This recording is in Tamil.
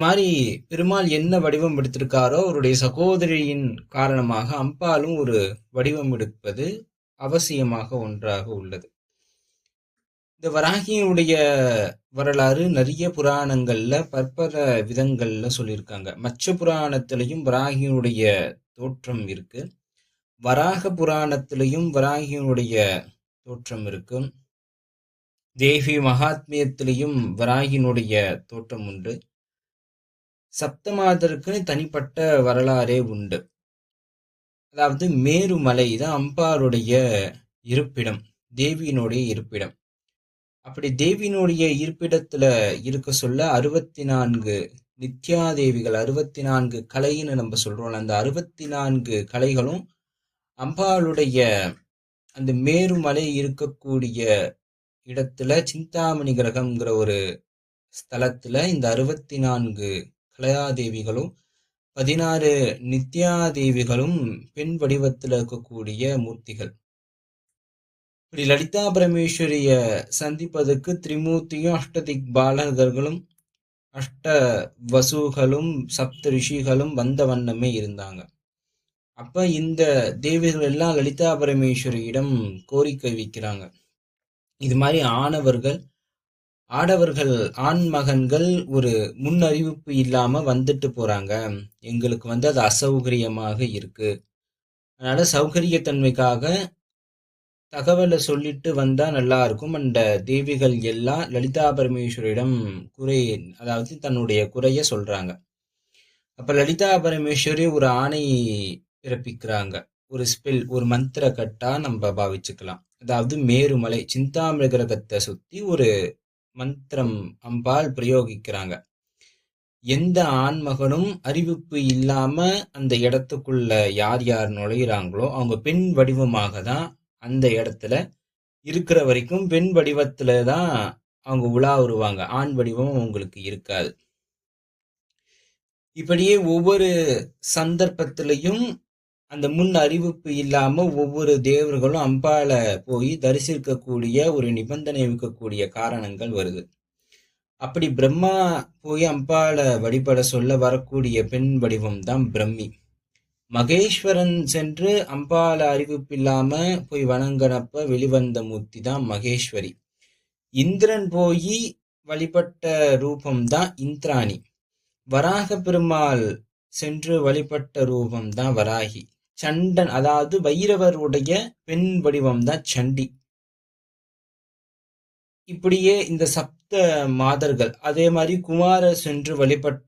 மாதிரி பெருமாள் என்ன வடிவம் எடுத்திருக்காரோ அவருடைய சகோதரியின் காரணமாக அம்பாலும் ஒரு வடிவம் எடுப்பது அவசியமாக ஒன்றாக உள்ளது. இந்த வராகியினுடைய வரலாறு நிறைய புராணங்கள்ல பற்பல விதங்கள்ல சொல்லியிருக்காங்க. மச்ச புராணத்திலையும் வராகியினுடைய தோற்றம் இருக்கு. வராக புராணத்திலையும் வராகியினுடைய தோற்றம் இருக்கு. தேவி மகாத்மியத்திலையும் வராகியினுடைய தோற்றம் உண்டு. சப்தமாதருக்கு தனிப்பட்ட வரலாறே உண்டு. அதாவது மேருமலை தான் அம்பாருடைய இருப்பிடம் தேவியினுடைய இருப்பிடம். அப்படி தேவியினுடைய இருப்பிடத்துல இருக்க சொல்ல அறுபத்தி நான்கு நித்யாதேவிகள் அறுபத்தி நான்கு கலைன்னு நம்ம சொல்றோம் அந்த அறுபத்தி நான்கு கலைகளும் அம்பாளுடைய அந்த மேருமலை இருக்கக்கூடிய இடத்துல சிந்தாமணி கிரகம்ங்கிற ஒரு ஸ்தலத்துல இந்த அறுபத்தி நான்கு கலையாதேவிகளும் பதினாறு நித்யாதேவிகளும் பெண் வடிவத்தில் இருக்கக்கூடிய மூர்த்திகள். இப்படி லலிதா பரமேஸ்வரிய சந்திப்பதற்கு திரிமூர்த்தியும் அஷ்டதிக் பாலகர்களும் அஷ்ட வசுகளும் சப்த ரிஷிகளும் வந்த வண்ணமே இருந்தாங்க. அப்ப இந்த தேவிகள் எல்லாம் லலிதா பரமேஸ்வரியிடம் கோரிக்கை வைக்கிறாங்க. இது மாதிரி ஆணவர்கள் ஆடவர்கள் ஆண் மகன்கள் ஒரு முன்னறிவிப்பு இல்லாம வந்துட்டு போறாங்க. எங்களுக்கு வந்து அது அசௌகரியமாக இருக்கு. அதனால சௌகரியத்தன்மைக்காக தகவலை சொல்லிட்டு வந்தா நல்லா இருக்கும். அந்த தேவிகள் எல்லாம் லலிதா பரமேஸ்வரியிடம் குறை அதாவது தன்னுடைய குறைய சொல்றாங்க. அப்ப லலிதா பரமேஸ்வரி ஒரு ஆணை பிறப்பிக்கிறாங்க. ஒரு ஸ்பெல் ஒரு மந்திர கட்டா நம்ம பாவிச்சுக்கலாம். அதாவது மேருமலை சிந்தாமிர கிரகத்தை சுத்தி ஒரு மந்திரம் அம்பாள் பிரயோகிக்கிறாங்க. எந்த ஆண்மகனும் அறிவிப்பு இல்லாம அந்த இடத்துக்குள்ள யார் யார் நுழையிறாங்களோ அவங்க பெண் வடிவமாக தான் அந்த இடத்துல இருக்கிற வரைக்கும் பெண் வடிவத்துல தான் அவங்க உலா வருவாங்க ஆண் வடிவம் அவங்களுக்கு இருக்காது. இப்படியே ஒவ்வொரு சந்தர்ப்பத்திலையும் அந்த முன் அறிவிப்பு இல்லாம ஒவ்வொரு தேவர்களும் அம்பால போய் தரிசிக்கக்கூடிய ஒரு நிபந்தனை இருக்கக்கூடிய காரணங்கள் வருது. அப்படி பிரம்மா போய் அம்பால வழிபட சொல்ல வரக்கூடிய பெண் வடிவம் தான் பிரம்மி. மகேஸ்வரன் சென்று அம்பால அறிவிப்பு இல்லாம போய் வணங்கனப்ப வெளிவந்த மூர்த்தி தான் மகேஸ்வரி. இந்திரன் போய் வழிபட்ட ரூபம் தான் இந்திராணி. வராக பெருமாள் சென்று வழிபட்ட ரூபம் தான் வராகி. சண்டன் அதாவது வைரவருடைய பெண் வடிவம் தான் சண்டி. இப்படியே இந்த சப்த மாதர்கள் அதே மாதிரி குமார சென்று வழிபட்ட